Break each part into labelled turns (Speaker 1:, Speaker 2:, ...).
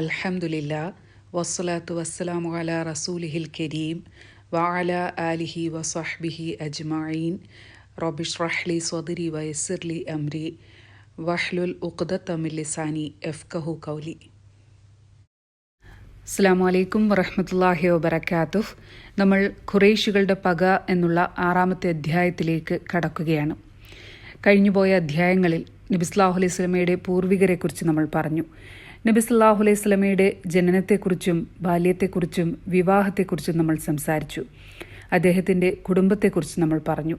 Speaker 1: അൽഹംദുലില്ല വസ്സലാത്തു വസ്സലാമു അല റസൂലിഹിൽ കരീം വഅല ആലിഹി വസഹ്ബിഹി റോബിഷ് റഹ്ലി സ്വദരി വയസ്സിർലി അംരി വഹ്ലുൽ ഉഖ്ദത്തമിൽ ലിസാനി എഫ്കഹു കൗലി അസ്സാം വലൈക്കും വറഹമത്തല്ലാഹി വബർക്കാത്തുഫ് നമ്മൾ ഖുറേഷുകളുടെ പക എന്നുള്ള ആറാമത്തെ അധ്യായത്തിലേക്ക് കടക്കുകയാണ്. കഴിഞ്ഞുപോയ അധ്യായങ്ങളിൽ നബിസ്ലാഹു അലൈഹി സ്വലമയുടെ പൂർവികരെക്കുറിച്ച് നമ്മൾ പറഞ്ഞു. നബിസ്ലാഹു അലൈഹി സ്വലമയുടെ ജനനത്തെക്കുറിച്ചും ബാല്യത്തെക്കുറിച്ചും വിവാഹത്തെക്കുറിച്ചും നമ്മൾ സംസാരിച്ചു. അദ്ദേഹത്തിന്റെ കുടുംബത്തെക്കുറിച്ച് നമ്മൾ പറഞ്ഞു.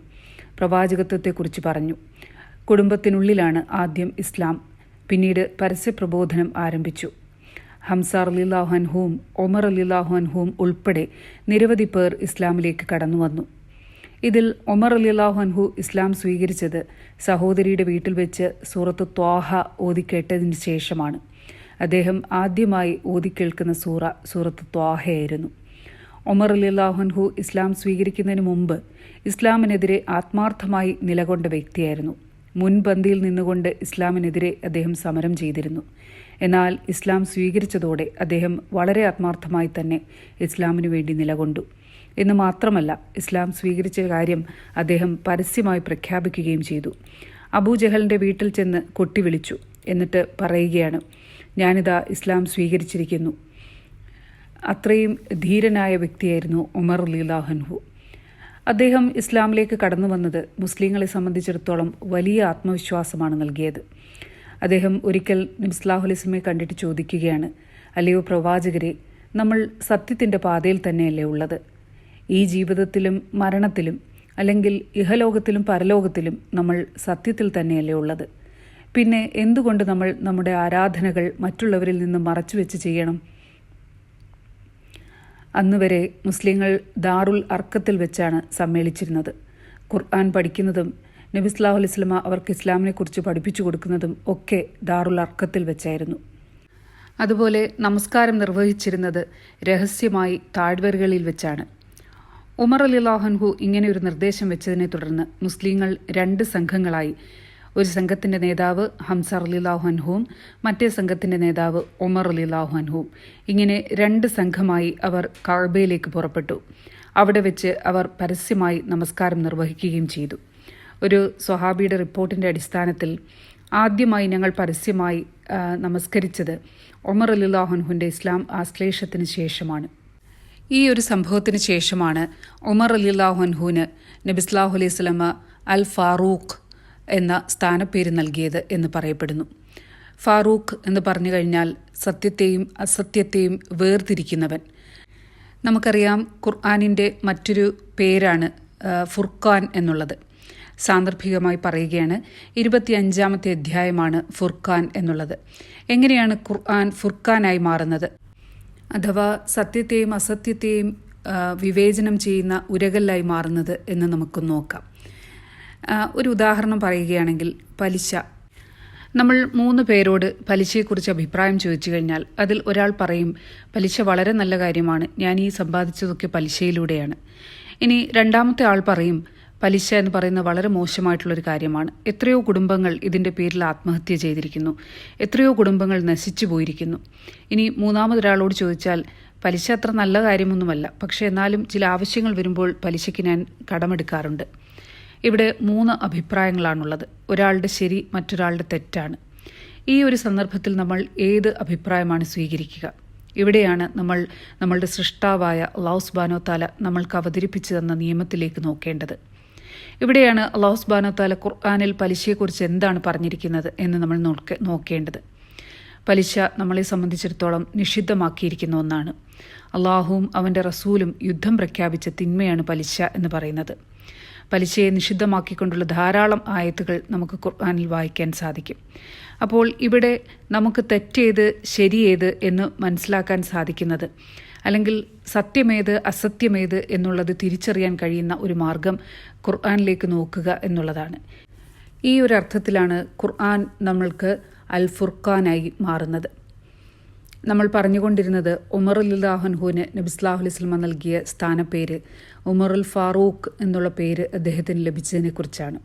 Speaker 1: പ്രവാചകത്വത്തെക്കുറിച്ച് പറഞ്ഞു. കുടുംബത്തിനുള്ളിലാണ് ആദ്യം ഇസ്ലാം. പിന്നീട് പരസ്യപ്രബോധനം ആരംഭിച്ചു. ഹംസാർ അലില്ലാഹുൻഹും ഒമർ അലില്ലാഹുൻഹും ഉൾപ്പെടെ നിരവധി പേർ ഇസ്ലാമിലേക്ക് കടന്നു വന്നു. ഇതിൽ ഒമർ അൻഹു ഇസ്ലാം സ്വീകരിച്ചത് സഹോദരിയുടെ വീട്ടിൽ വെച്ച് സൂറത്ത് ത്വാഹ ഓതിക്കേട്ടതിന് ശേഷമാണ്. അദ്ദേഹം ആദ്യമായി ഓതിക്കേൾക്കുന്ന സൂറ സൂറത്ത് ത്വാഹയായിരുന്നു. ഒമർ അലിള്ളാഹുൻഹു ഇസ്ലാം സ്വീകരിക്കുന്നതിന് മുമ്പ് ഇസ്ലാമിനെതിരെ ആത്മാർത്ഥമായി നിലകൊണ്ട വ്യക്തിയായിരുന്നു. മുൻപന്തിയിൽ നിന്നുകൊണ്ട് ഇസ്ലാമിനെതിരെ അദ്ദേഹം സമരം ചെയ്തിരുന്നു. എന്നാൽ ഇസ്ലാം സ്വീകരിച്ചതോടെ അദ്ദേഹം വളരെ ആത്മാർത്ഥമായി തന്നെ ഇസ്ലാമിനു വേണ്ടി നിലകൊണ്ടു. എന്ന് മാത്രമല്ല ഇസ്ലാം സ്വീകരിച്ച കാര്യം അദ്ദേഹം പരസ്യമായി പ്രഖ്യാപിക്കുകയും ചെയ്തു. അബൂജഹലിന്റെ വീട്ടിൽ ചെന്ന് കൊട്ടിവിളിച്ചു. എന്നിട്ട് പറയുകയാണ് ഞാനിതാ ഇസ്ലാം സ്വീകരിച്ചിരിക്കുന്നു. അത്രയും ധീരനായ വ്യക്തിയായിരുന്നു ഉമർ ലീലാഹൻഹു അദ്ദേഹം ഇസ്ലാമിലേക്ക് കടന്നു വന്നത് മുസ്ലിങ്ങളെ സംബന്ധിച്ചിടത്തോളം വലിയ ആത്മവിശ്വാസമാണ് നൽകിയത്. അദ്ദേഹം ഒരിക്കൽ നിംസ്ലാഹുലിസ്മെ കണ്ടിട്ട് ചോദിക്കുകയാണ് അല്ലയോ പ്രവാചകരെ നമ്മൾ സത്യത്തിന്റെ പാതയിൽ തന്നെയല്ലേ ഉള്ളത്? ഈ ജീവിതത്തിലും മരണത്തിലും അല്ലെങ്കിൽ ഇഹലോകത്തിലും പരലോകത്തിലും നമ്മൾ സത്യത്തിൽ തന്നെയല്ലേ ഉള്ളത്? പിന്നെ എന്തുകൊണ്ട് നമ്മൾ നമ്മുടെ ആരാധനകൾ മറ്റുള്ളവരിൽ നിന്ന് മറച്ചു വെച്ച് ചെയ്യണം? അന്നുവരെ മുസ്ലിങ്ങൾ ദാറുൽ അർക്കത്തിൽ വെച്ചാണ് സമ്മേളിച്ചിരുന്നത്. ഖുർആൻ പഠിക്കുന്നതും നബിസ്ലാഹു അലൈസ്ലമ അവർക്ക് ഇസ്ലാമിനെക്കുറിച്ച് പഠിപ്പിച്ചു കൊടുക്കുന്നതും ഒക്കെ ദാറുൽ അർക്കത്തിൽ വെച്ചായിരുന്നു. അതുപോലെ നമസ്കാരം നിർവഹിച്ചിരുന്നത് രഹസ്യമായി താഴ്വരകളിൽ വെച്ചാണ്. ഉമർ അലിലാഹൻഹു ഇങ്ങനെ ഒരു നിർദ്ദേശം വെച്ചതിനെ തുടർന്ന് മുസ്ലിങ്ങൾ രണ്ട് സംഘങ്ങളായി ഒരു സംഘത്തിന്റെ നേതാവ് ഹംസർ അലിലാഹു അൻഹുവും മറ്റേ സംഘത്തിന്റെ നേതാവ് ഒമർ അലിലാഹു അൻഹുവും. ഇങ്ങനെ രണ്ട് സംഘമായി അവർ കാഴ്ബയിലേക്ക് പുറപ്പെട്ടു. അവിടെ വെച്ച് അവർ പരസ്യമായി നമസ്കാരം നിർവഹിക്കുകയും ചെയ്തു. ഒരു സ്വഹാബിയുടെ റിപ്പോർട്ടിന്റെ അടിസ്ഥാനത്തിൽ ആദ്യമായി ഞങ്ങൾ പരസ്യമായി നമസ്കരിച്ചത് ഒമർ അലിലാഹുൻഹുവിന്റെ ഇസ്ലാം ആശ്ലേഷത്തിന് ശേഷമാണ്. ഈ ഒരു സംഭവത്തിന് ശേഷമാണ് ഉമർ അലില്ലാഹുൻഹുവിന് നബിസ്ലാഹു അലൈഹി സ്വലമ അൽ ഫാറൂഖ് എന്ന സ്ഥാനപ്പേര് നൽകിയത് എന്ന് പറയപ്പെടുന്നു. ഫാറൂഖ് എന്ന് പറഞ്ഞു കഴിഞ്ഞാൽ സത്യത്തെയും അസത്യത്തെയും വേർതിരിക്കുന്നവൻ. നമുക്കറിയാം ഖുർആാനിന്റെ മറ്റൊരു പേരാണ് ഫുർഖാൻ എന്നുള്ളത്. സാന്ദർഭികമായി പറയുകയാണ് ഇരുപത്തിയഞ്ചാമത്തെ അധ്യായമാണ് ഫുർഖാൻ എന്നുള്ളത്. എങ്ങനെയാണ് ഖുർആൻ ഫുർഖാനായി മാറുന്നത്? അഥവാ സത്യത്തെയും അസത്യത്തെയും വിവേചനം ചെയ്യുന്ന ഉരകല്ലായി മാറുന്നത് എന്ന് നമുക്ക് നോക്കാം. ഒരു ഉദാഹരണം പറയുകയാണെങ്കിൽ പലിശ. നമ്മൾ മൂന്ന് പേരോട് പലിശയെക്കുറിച്ച് അഭിപ്രായം ചോദിച്ചു കഴിഞ്ഞാൽ അതിൽ ഒരാൾ പറയും പലിശ വളരെ നല്ല കാര്യമാണ്. ഞാൻ ഈ സമ്പാദിച്ചതൊക്കെ പലിശയിലൂടെയാണ്. ഇനി രണ്ടാമത്തെ ആൾ പറയും പലിശ എന്ന് പറയുന്ന വളരെ മോശമായിട്ടുള്ളൊരു കാര്യമാണ്. എത്രയോ കുടുംബങ്ങൾ ഇതിന്റെ പേരിൽ ആത്മഹത്യ ചെയ്തിരിക്കുന്നു. എത്രയോ കുടുംബങ്ങൾ നശിച്ചു പോയിരിക്കുന്നു. ഇനി മൂന്നാമതൊരാളോട് ചോദിച്ചാൽ പലിശ അത്ര നല്ല കാര്യമൊന്നുമല്ല. പക്ഷേ എന്നാലും ചില ആവശ്യങ്ങൾ വരുമ്പോൾ പലിശയ്ക്ക് ഞാൻ കടമെടുക്കാറുണ്ട്. ഇവിടെ മൂന്ന് അഭിപ്രായങ്ങളാണുള്ളത്. ഒരാളുടെ ശരി മറ്റൊരാളുടെ തെറ്റാണ്. ഈ ഒരു സന്ദർഭത്തിൽ നമ്മൾ ഏത് അഭിപ്രായമാണ് സ്വീകരിക്കുക? ഇവിടെയാണ് നമ്മൾ നമ്മളുടെ സൃഷ്ടാവായ ലൗസ് ബാനോത്താല താല നമ്മൾക്ക് അവതരിപ്പിച്ചു തന്ന നിയമത്തിലേക്ക് നോക്കേണ്ടത്. ഇവിടെയാണ് ലൗസ് ബാനോത്താല താല ഖുർആാനിൽ പലിശയെക്കുറിച്ച് എന്താണ് പറഞ്ഞിരിക്കുന്നത് എന്ന് നമ്മൾ നോക്ക നോക്കേണ്ടത്. പലിശ നമ്മളെ സംബന്ധിച്ചിടത്തോളം നിഷിദ്ധമാക്കിയിരിക്കുന്ന ഒന്നാണ്. അള്ളാഹുവും അവന്റെ റസൂലും യുദ്ധം പ്രഖ്യാപിച്ച തിന്മയാണ് പലിശ എന്ന് പറയുന്നത്. പലിശയെ നിഷിദ്ധമാക്കിക്കൊണ്ടുള്ള ധാരാളം ആയത്തുകൾ നമുക്ക് ഖുർആാനിൽ വായിക്കാൻ സാധിക്കും. അപ്പോൾ ഇവിടെ നമുക്ക് തെറ്റേത് ശരിയേത് എന്ന് മനസ്സിലാക്കാൻ സാധിക്കുന്നത്. അല്ലെങ്കിൽ സത്യമേത് അസത്യമേത് എന്നുള്ളത് തിരിച്ചറിയാൻ കഴിയുന്ന ഒരു മാർഗം ഖുർആാനിലേക്ക് നോക്കുക എന്നുള്ളതാണ്. ഈ ഒരു അർത്ഥത്തിലാണ് ഖുർആൻ നമ്മൾക്ക് അൽ ഫുർഖാനായി മാറുന്നത്. നമ്മൾ പറഞ്ഞുകൊണ്ടിരുന്നത് ഉമറുല്ലാഹൻഹുവിന് നബിസ്ലാഹു അലൈസ്ലമ നൽകിയ സ്ഥാനപ്പേര് ഉമറുൽ ഫാറൂഖ് എന്നുള്ള പേര് അദ്ദേഹത്തിന് ലഭിച്ചതിനെക്കുറിച്ചാണ്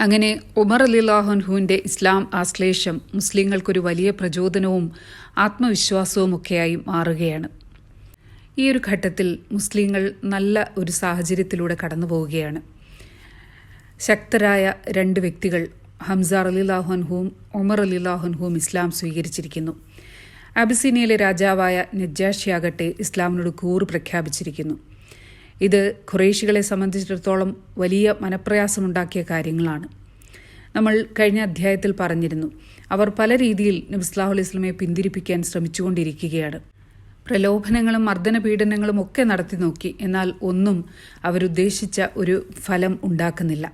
Speaker 1: അങ്ങനെ ഉമർ അലിള്ളാഹുൻഹുവിന്റെ ഇസ്ലാം ആശ്ലേഷം മുസ്ലിങ്ങൾക്കൊരു വലിയ പ്രചോദനവും ആത്മവിശ്വാസവും ഒക്കെയായി മാറുകയാണ്. ഈ ഒരു ഘട്ടത്തിൽ മുസ്ലിങ്ങൾ നല്ല ഒരു സാഹചര്യത്തിലൂടെ കടന്നു പോവുകയാണ്. ശക്തരായ രണ്ട് വ്യക്തികൾ ഹംസാർ അലിലാഹുൻഹുവും ഉമർ അലിലാഹുൻഹുവും ഇസ്ലാം സ്വീകരിച്ചിരിക്കുന്നു. അബിസീനിയയിലെ രാജാവായ നജാഷിയാകട്ടെ ഇസ്ലാമിനോട് കൂറ് പ്രഖ്യാപിച്ചിരിക്കുന്നു. ഇത് ഖുറേഷികളെ സംബന്ധിച്ചിടത്തോളം വലിയ മനപ്രയാസമുണ്ടാക്കിയ കാര്യങ്ങളാണ്. നമ്മൾ കഴിഞ്ഞ അധ്യായത്തിൽ പറഞ്ഞിരുന്നു അവർ പല രീതിയിൽ നബിസ്ലാഹു അലൈഹി പിന്തിരിപ്പിക്കാൻ ശ്രമിച്ചുകൊണ്ടിരിക്കുകയാണ്. പ്രലോഭനങ്ങളും മർദ്ദന പീഡനങ്ങളും ഒക്കെ നടത്തി നോക്കി എന്നാൽ ഒന്നും അവരുദ്ദേശിച്ച ഒരു ഫലം ഉണ്ടാക്കുന്നില്ല.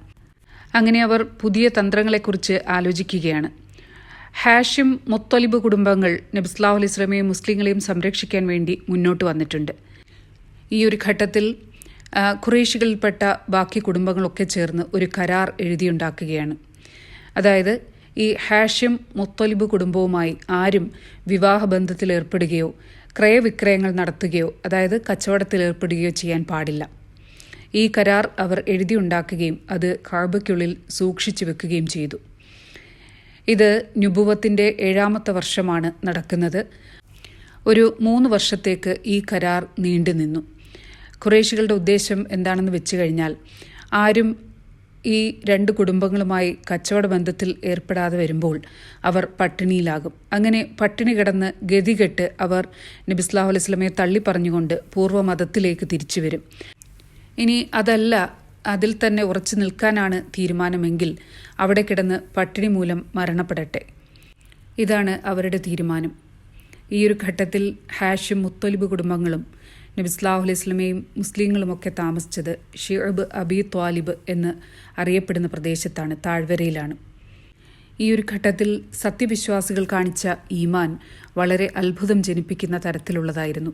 Speaker 1: അങ്ങനെ അവർ പുതിയ തന്ത്രങ്ങളെക്കുറിച്ച് ആലോചിക്കുകയാണ്. ഹാഷിം മുത്തലിബ് കുടുംബങ്ങൾ നബിസ്ലാഹു അലൈഹി മുസ്ലിങ്ങളെയും സംരക്ഷിക്കാൻ വേണ്ടി മുന്നോട്ട് വന്നിട്ടുണ്ട്. ഈ ഒരു ഘട്ടത്തിൽ ഖുറേഷികളിൽപ്പെട്ട ബാക്കി കുടുംബങ്ങളൊക്കെ ചേർന്ന് ഒരു കരാർ എഴുതിയുണ്ടാക്കുകയാണ്. അതായത് ഈ ഹാഷിം മുത്തലിബ് കുടുംബവുമായി ആരും വിവാഹബന്ധത്തിൽ ഏർപ്പെടുകയോ ക്രയവിക്രയങ്ങൾ നടത്തുകയോ അതായത് കച്ചവടത്തിൽ ഏർപ്പെടുകയോ ചെയ്യാൻ പാടില്ല. ഈ കരാർ അവർ എഴുതിയുണ്ടാക്കുകയും അത് കാബയ്ക്കുള്ളിൽ സൂക്ഷിച്ചു വെക്കുകയും ചെയ്തു. ഇത് നുബുവത്തിന്റെ ഏഴാമത്തെ വർഷമാണ് നടക്കുന്നത്. ഒരു മൂന്ന് വർഷത്തേക്ക് ഈ കരാർ നീണ്ടു നിന്നു. ഖുറേഷികളുടെ ഉദ്ദേശം എന്താണെന്ന് വെച്ച് കഴിഞ്ഞാൽ ആരും ഈ രണ്ട് കുടുംബങ്ങളുമായി കച്ചവട ബന്ധത്തിൽ ഏർപ്പെടാതെ വരുമ്പോൾ അവർ പട്ടിണിയിലാകും. അങ്ങനെ പട്ടിണി കിടന്ന് ഗതികെട്ട് അവർ നബിസ്ലാഹു അലൈഹി സ്വലമയെ തള്ളിപ്പറഞ്ഞുകൊണ്ട് പൂർവ മതത്തിലേക്ക് തിരിച്ചു വരും. ഇനി അതല്ല അതിൽ തന്നെ ഉറച്ചു നിൽക്കാനാണ് തീരുമാനമെങ്കിൽ അവിടെ കിടന്ന് പട്ടിണി മൂലം മരണപ്പെടട്ടെ. ഇതാണ് അവരുടെ തീരുമാനം. ഈ ഒരു ഘട്ടത്തിൽ ഹാഷും മുത്തൊലിബ് കുടുംബങ്ങളും നബിസ്ലാഹു അലൈഹി സ്വലമയും മുസ്ലിങ്ങളുമൊക്കെ താമസിച്ചത് ഷിഅബ് അബി ത്വാലിബ് എന്ന് അറിയപ്പെടുന്ന പ്രദേശത്താണ് താഴ്വരയിലാണ്. ഈ ഒരു ഘട്ടത്തിൽ സത്യവിശ്വാസികൾ കാണിച്ച ഈമാൻ വളരെ അത്ഭുതം ജനിപ്പിക്കുന്ന തരത്തിലുള്ളതായിരുന്നു.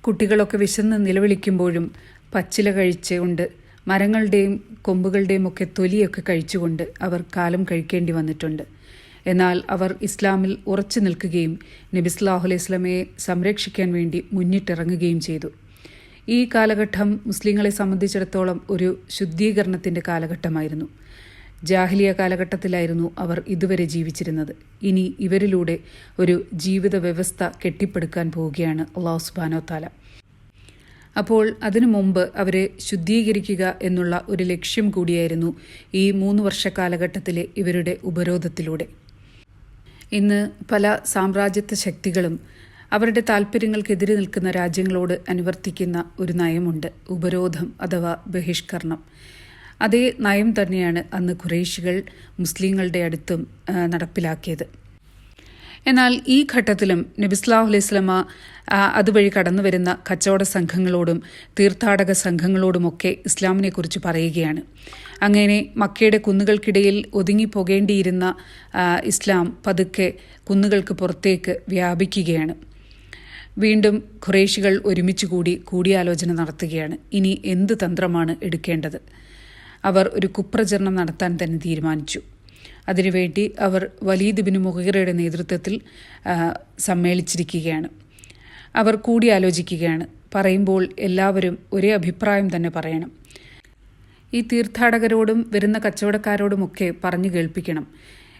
Speaker 1: കുട്ടികളൊക്കെ വിശന്ന് നിലവിളിക്കുമ്പോഴും പച്ചില കഴിച്ചുകൊണ്ട് മരങ്ങളുടെയും കൊമ്പുകളുടെയും ഒക്കെ തൊലിയൊക്കെ കഴിച്ചുകൊണ്ട് അവർ കാലം കഴിക്കേണ്ടി വന്നിട്ടുണ്ട്. എന്നാൽ അവർ ഇസ്ലാമിൽ ഉറച്ചു നിൽക്കുകയും നബിസ്ലാഹു അലൈഹി സ്വലമയെ സംരക്ഷിക്കാൻ വേണ്ടി മുന്നിട്ടിറങ്ങുകയും ചെയ്തു. ഈ കാലഘട്ടം മുസ്ലിങ്ങളെ സംബന്ധിച്ചിടത്തോളം ഒരു ശുദ്ധീകരണത്തിന്റെ കാലഘട്ടമായിരുന്നു. ജാഹ്ലിയ കാലഘട്ടത്തിലായിരുന്നു അവർ ഇതുവരെ ജീവിച്ചിരുന്നത്. ഇനി ഇവരിലൂടെ ഒരു ജീവിത വ്യവസ്ഥ കെട്ടിപ്പടുക്കാൻ പോവുകയാണ് അള്ളാഹു സുബാനോ താല അപ്പോൾ അതിനു മുമ്പ് അവരെ ശുദ്ധീകരിക്കുക എന്നുള്ള ഒരു ലക്ഷ്യം കൂടിയായിരുന്നു ഈ മൂന്ന് വർഷ കാലഘട്ടത്തിലെ ഇവരുടെ ഉപരോധത്തിലൂടെ. ഇന്ന് പല സാമ്രാജ്യത്വ ശക്തികളും അവരുടെ താല്പര്യങ്ങൾക്കെതിരെ നിൽക്കുന്ന രാജ്യങ്ങളോട് അനുവർത്തിക്കുന്ന ഒരു നയമുണ്ട് ഉപരോധം അഥവാ ബഹിഷ്കരണം. അതേ നയം തന്നെയാണ് അന്ന് ഖുറേഷികൾ മുസ്ലിങ്ങളുടെ അടുത്തും നടപ്പിലാക്കിയത്. എന്നാൽ ഈ ഘട്ടത്തിലും നബിസ്ലാഹു അലൈഹി സ്വലമ അതുവഴി കടന്നു വരുന്ന കച്ചവട സംഘങ്ങളോടും തീർത്ഥാടക സംഘങ്ങളോടുമൊക്കെ ഇസ്ലാമിനെക്കുറിച്ച് പറയുകയാണ്. അങ്ങനെ മക്കയുടെ കുന്നുകൾക്കിടയിൽ ഒതുങ്ങിപ്പോകേണ്ടിയിരുന്ന ഇസ്ലാം പതുക്കെ കുന്നുകൾക്ക് പുറത്തേക്ക് വ്യാപിക്കുകയാണ്. വീണ്ടും ഖുറേഷികൾ ഒരുമിച്ച് കൂടി കൂടിയാലോചന നടത്തുകയാണ്. ഇനി എന്ത് തന്ത്രമാണ് എടുക്കേണ്ടത്? അവർ ഒരു കുപ്രചരണം നടത്താൻ തന്നെ തീരുമാനിച്ചു. അതിനുവേണ്ടി അവർ വലീദ് ബിൻ മുഹീറയുടെ നേതൃത്വത്തിൽ സമ്മേളിച്ചിരിക്കുകയാണ്. അവർ കൂടിയാലോചിക്കുകയാണ് പറയുമ്പോൾ എല്ലാവരും ഒരേ അഭിപ്രായം തന്നെ പറയണം. ഈ തീർത്ഥാടകരോടും വരുന്ന കച്ചവടക്കാരോടുമൊക്കെ പറഞ്ഞു കേൾപ്പിക്കണം.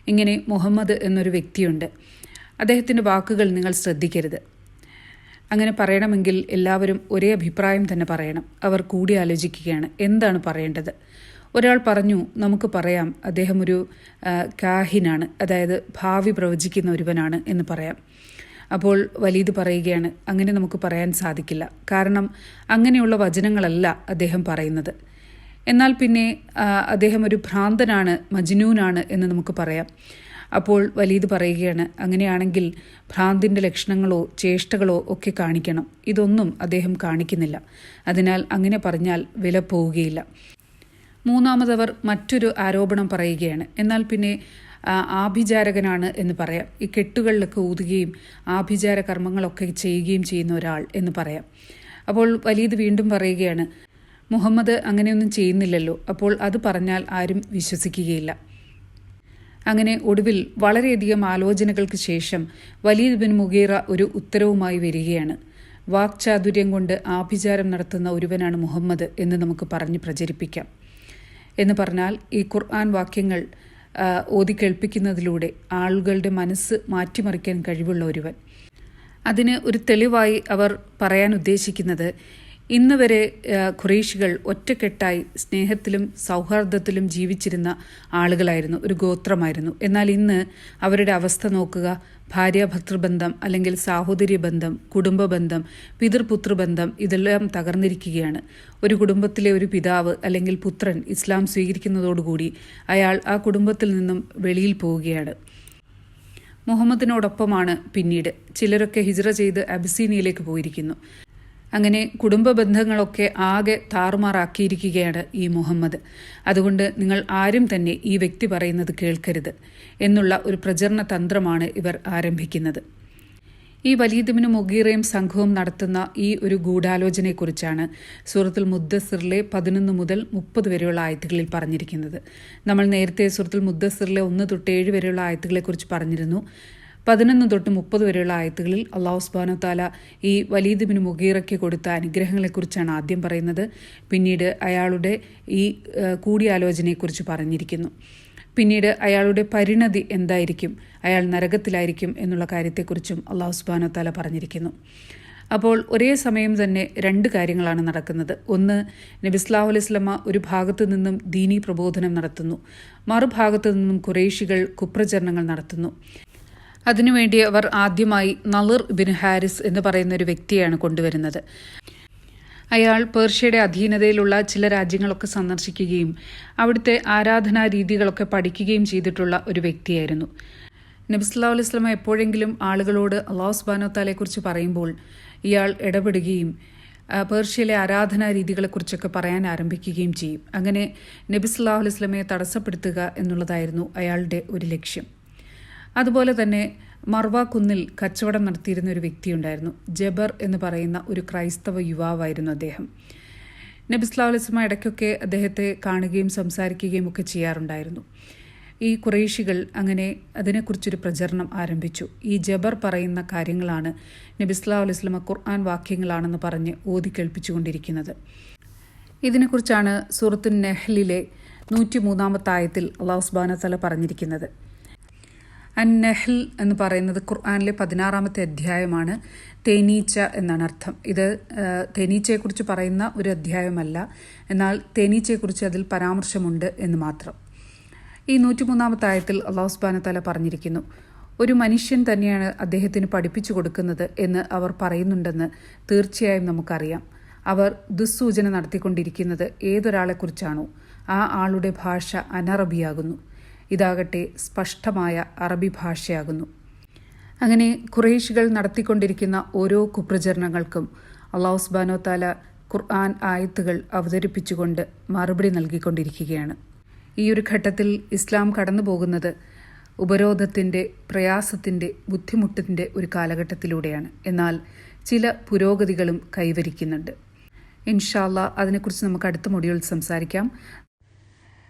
Speaker 1: ഇങ്ങനെ മുഹമ്മദ് എന്നൊരു വ്യക്തിയുണ്ട്. അദ്ദേഹത്തിന്റെ വാക്കുകൾ നിങ്ങൾ ശ്രദ്ധിക്കരുത്. അങ്ങനെ പറയണമെങ്കിൽ എല്ലാവരും ഒരേ അഭിപ്രായം തന്നെ പറയണം. അവർ കൂടിയാലോചിക്കുകയാണ്. എന്താണ് പറയേണ്ടത്? ഒരാൾ പറഞ്ഞു നമുക്ക് പറയാം അദ്ദേഹം ഒരു കാഹിനാണ് അതായത് ഭാവി പ്രവചിക്കുന്ന ഒരുവനാണ് എന്ന് പറയാം. അപ്പോൾ വലീദ് പറയുകയാണ് അങ്ങനെ നമുക്ക് പറയാൻ സാധിക്കില്ല. കാരണം അങ്ങനെയുള്ള വചനങ്ങളല്ല അദ്ദേഹം പറയുന്നത്. എന്നാൽ പിന്നെ അദ്ദേഹം ഒരു ഭ്രാന്തനാണ് മജ്നൂനാണ് എന്ന് നമുക്ക് പറയാം. അപ്പോൾ വലീദ് പറയുകയാണ് അങ്ങനെയാണെങ്കിൽ ഭ്രാന്തിന്റെ ലക്ഷണങ്ങളോ ചേഷ്ടകളോ ഒക്കെ കാണിക്കണം. ഇതൊന്നും അദ്ദേഹം കാണിക്കുന്നില്ല. അതിനാൽ അങ്ങനെ പറഞ്ഞാൽ വില പോവുകയില്ല. മൂന്നാമതവർ മറ്റൊരു ആരോപണം പറയുകയാണ്. എന്നാൽ പിന്നെ ആഭിചാരകനാണ് എന്ന് പറയാം. ഈ കെട്ടുകളിലൊക്കെ ഊതുകയും ആഭിചാര കർമ്മങ്ങളൊക്കെ ചെയ്യുകയും ചെയ്യുന്ന ഒരാൾ എന്ന് പറയാം. അപ്പോൾ വലീദ് വീണ്ടും പറയുകയാണ് മുഹമ്മദ് അങ്ങനെയൊന്നും ചെയ്യുന്നില്ലല്ലോ. അപ്പോൾ അത് പറഞ്ഞാൽ ആരും വിശ്വസിക്കുകയില്ല. അങ്ങനെ ഒടുവിൽ വളരെയധികം ആലോചനകൾക്ക് ശേഷം വലീദ് ബിൻ മുഗീറ ഒരു ഉത്തരവുമായി വരികയാണ്. വാക്ചാതുര്യം കൊണ്ട് ആഭിചാരം നടത്തുന്ന ഒരുവനാണ് മുഹമ്മദ് എന്ന് നമുക്ക് പറഞ്ഞ് പ്രചരിപ്പിക്കാം. എന്ന് പറഞ്ഞാൽ ഈ ഖുർആൻ വാക്യങ്ങൾ ഓതി കേൾപ്പിക്കുന്നതിലൂടെ ആളുകളുടെ മനസ്സ് മാറ്റിമറിക്കാൻ കഴിവുള്ള ഒരുവൻ. അതിന് ഒരു തെളിവായി അവർ പറയാൻ ഉദ്ദേശിക്കുന്നത് ഇന്ന് വരെ ഖുറേഷികൾ ഒറ്റക്കെട്ടായി സ്നേഹത്തിലും സൗഹാർദ്ദത്തിലും ജീവിച്ചിരുന്ന ആളുകളായിരുന്നു ഒരു ഗോത്രമായിരുന്നു. എന്നാൽ ഇന്ന് അവരുടെ അവസ്ഥ നോക്കുക ഭാര്യ ഭർത്തൃബന്ധം അല്ലെങ്കിൽ സാഹോദര്യ ബന്ധം കുടുംബ ബന്ധം പിതൃപുത്ര ബന്ധം ഇതെല്ലാം തകർന്നിരിക്കുകയാണ്. ഒരു കുടുംബത്തിലെ ഒരു പിതാവ് അല്ലെങ്കിൽ പുത്രൻ ഇസ്ലാം സ്വീകരിക്കുന്നതോടുകൂടി അയാൾ ആ കുടുംബത്തിൽ നിന്നും വെളിയിൽ പോവുകയാണ്. മുഹമ്മദിനോടൊപ്പമാണ് പിന്നീട്. ചിലരൊക്കെ ഹിജ്റ ചെയ്ത് അബിസീനിയയിലേക്ക് പോയിരിക്കുന്നു. അങ്ങനെ കുടുംബ ബന്ധങ്ങളൊക്കെ ആകെ താറുമാറാക്കിയിരിക്കുകയാണ് ഈ മുഹമ്മദ്. അതുകൊണ്ട് നിങ്ങൾ ആരും തന്നെ ഈ വ്യക്തി പറയുന്നത് കേൾക്കരുത് എന്നുള്ള ഒരു പ്രചരണ തന്ത്രമാണ് ഇവർ ആരംഭിക്കുന്നത്. ഈ വലീദിമിന് മുഗീറയും സംഘവും നടത്തുന്ന ഈ ഒരു ഗൂഢാലോചനയെക്കുറിച്ചാണ് സൂറത്തുൽ മുദ്ദസിറിലെ പതിനൊന്ന് മുതൽ മുപ്പത് വരെയുള്ള ആയത്തുകളിൽ പറഞ്ഞിരിക്കുന്നത്. നമ്മൾ നേരത്തെ സൂറത്തുൽ മുദ്ദസിറിലെ ഒന്ന് തൊട്ട് ഏഴ് വരെയുള്ള ആയത്തുകളെക്കുറിച്ച് പറഞ്ഞിരുന്നു. പതിനൊന്ന് തൊട്ട് മുപ്പത് വരെയുള്ള ആയത്തുകളിൽ അള്ളാഹു സുബാനു താല ഈ വലീദ് ബിൻ മുഗീറയ്ക്ക് കൊടുത്ത അനുഗ്രഹങ്ങളെക്കുറിച്ചാണ് ആദ്യം പറയുന്നത്. പിന്നീട് അയാളുടെ ഈ കൂടിയാലോചനയെക്കുറിച്ച് പറഞ്ഞിരിക്കുന്നു. പിന്നീട് അയാളുടെ പരിണതി എന്തായിരിക്കും അയാൾ നരകത്തിലായിരിക്കും എന്നുള്ള കാര്യത്തെക്കുറിച്ചും അള്ളാഹു സുബാനു താല പറഞ്ഞിരിക്കുന്നു. അപ്പോൾ ഒരേ സമയം തന്നെ രണ്ട് കാര്യങ്ങളാണ് നടക്കുന്നത്. ഒന്ന് നബിസ്ലാഹു അലൈസ്ലമ ഒരു ഭാഗത്തു നിന്നും ദീനി പ്രബോധനം നടത്തുന്നു. മറുഭാഗത്തു നിന്നും കുറേശികൾ കുപ്രചരണങ്ങൾ നടത്തുന്നു. അതിനുവേണ്ടി അവർ ആദ്യമായി നളിർ ബിൻ ഹാരിസ് എന്ന് പറയുന്ന ഒരു വ്യക്തിയാണ് കൊണ്ടുവരുന്നത്. അയാൾ പേർഷ്യയുടെ അധീനതയിലുള്ള ചില രാജ്യങ്ങളൊക്കെ സന്ദർശിക്കുകയും അവിടുത്തെ ആരാധനാ രീതികളൊക്കെ പഠിക്കുകയും ചെയ്തിട്ടുള്ള ഒരു വ്യക്തിയായിരുന്നു. നബിസ്ലാ അലൈസ്ലമ എപ്പോഴെങ്കിലും ആളുകളോട് അള്ളാഹു സുബാനോത്താലെക്കുറിച്ച് പറയുമ്പോൾ ഇയാൾ ഇടപെടുകയും പേർഷ്യയിലെ ആരാധനാ രീതികളെക്കുറിച്ചൊക്കെ പറയാൻ ആരംഭിക്കുകയും ചെയ്യും. അങ്ങനെ നബിസ്ലാഹു അലുസ്ലമയെ തടസ്സപ്പെടുത്തുക എന്നുള്ളതായിരുന്നു അയാളുടെ ഒരു ലക്ഷ്യം. അതുപോലെ തന്നെ മർവ കുന്നിൽ കച്ചവടം നടത്തിയിരുന്ന ഒരു വ്യക്തിയുണ്ടായിരുന്നു. ജബർ എന്ന് പറയുന്ന ഒരു ക്രൈസ്തവ യുവാവായിരുന്നു അദ്ദേഹം. നബിസ്ലാ അലിസ്മ ഇടയ്ക്കൊക്കെ അദ്ദേഹത്തെ കാണുകയും സംസാരിക്കുകയും ഒക്കെ ചെയ്യാറുണ്ടായിരുന്നു. ഈ കുറേശികൾ അങ്ങനെ അതിനെക്കുറിച്ചൊരു പ്രചരണം ആരംഭിച്ചു. ഈ ജബർ പറയുന്ന കാര്യങ്ങളാണ് നബിസ്ലാ അലൈസ്ലമ ഖുർആൻ വാക്യങ്ങളാണെന്ന് പറഞ്ഞ് ഓതി കേൾപ്പിച്ചുകൊണ്ടിരിക്കുന്നത്. ഇതിനെക്കുറിച്ചാണ് സൂറത്തുൻ നെഹ്ലിലെ നൂറ്റി മൂന്നാമത്തെ ആയത്തിൽ അള്ളാഹു സുബാന തല പറഞ്ഞിരിക്കുന്നത്. അൻ നെഹ്ൽ എന്ന് പറയുന്നത് ഖുർആാനിലെ പതിനാറാമത്തെ അധ്യായമാണ്. തേനീച്ച എന്നാണ് അർത്ഥം. ഇത് തേനീച്ചയെക്കുറിച്ച് പറയുന്ന ഒരു അധ്യായമല്ല. എന്നാൽ തേനീച്ചയെക്കുറിച്ച് അതിൽ പരാമർശമുണ്ട് എന്ന് മാത്രം. ഈ നൂറ്റിമൂന്നാമത്തെ ആയത്തിൽ അള്ളാഹു സുബാന തല പറഞ്ഞിരിക്കുന്നു ഒരു മനുഷ്യൻ തന്നെയാണ് അദ്ദേഹത്തിന് പഠിപ്പിച്ചു കൊടുക്കുന്നത് എന്ന് അവർ പറയുന്നുണ്ടെന്ന് തീർച്ചയായും നമുക്കറിയാം. അവർ ദുസ്സൂചന നടത്തിക്കൊണ്ടിരിക്കുന്നത് ഏതൊരാളെക്കുറിച്ചാണോ? ആ ആളുടെ ഭാഷ അനറബിയാകുന്നു. ഇതാകട്ടെ സ്പഷ്ടമായ അറബി ഭാഷയാകുന്നു. അങ്ങനെ ഖുറേഷികൾ നടത്തിക്കൊണ്ടിരിക്കുന്ന ഓരോ കുപ്രചരണങ്ങൾക്കും അള്ളാഹു സുബാനോ താല ഖുർആൻ ആയത്തുകൾ അവതരിപ്പിച്ചുകൊണ്ട് മറുപടി നൽകിക്കൊണ്ടിരിക്കുകയാണ്. ഈ ഒരു ഘട്ടത്തിൽ ഇസ്ലാം കടന്നു പോകുന്നത് ഉപരോധത്തിന്റെ പ്രയാസത്തിന്റെ ബുദ്ധിമുട്ടിന്റെ ഒരു കാലഘട്ടത്തിലൂടെയാണ്. എന്നാൽ ചില പുരോഗതികളും കൈവരിക്കുന്നുണ്ട്. ഇൻഷാല്ല അതിനെക്കുറിച്ച് നമുക്ക് അടുത്ത മൊഡ്യൂൾ സംസാരിക്കാം.